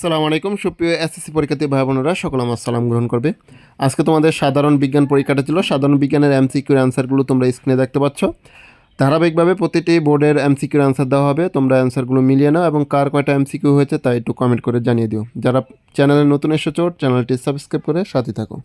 সালাম আলাইকুম, সুপ্রিয় এসএসসি পরীক্ষার্থী ভাই বোনেরা সকল আমার সালাম গ্রহণ করবে। আজকে তোমাদের সাধারণ বিজ্ঞান পরীক্ষাটা ছিল, সাধারণ বিজ্ঞানের এমসিকিউর অ্যান্সারগুলো তোমরা স্ক্রিনে দেখতে পাচ্ছ। ধারাবাহিকভাবে প্রতিটি বোর্ডের এমসিকিউর অ্যান্সার দেওয়া হবে, তোমরা অ্যান্সারগুলো মিলিয়ে নাও এবং কার কয়টা এমসিকিউ হয়েছে তা একটু কমেন্ট করে জানিয়ে দিও। যারা চ্যানেলে নতুন এসেছ চ্যানেলটি সাবস্ক্রাইব করে সাথে থাকো।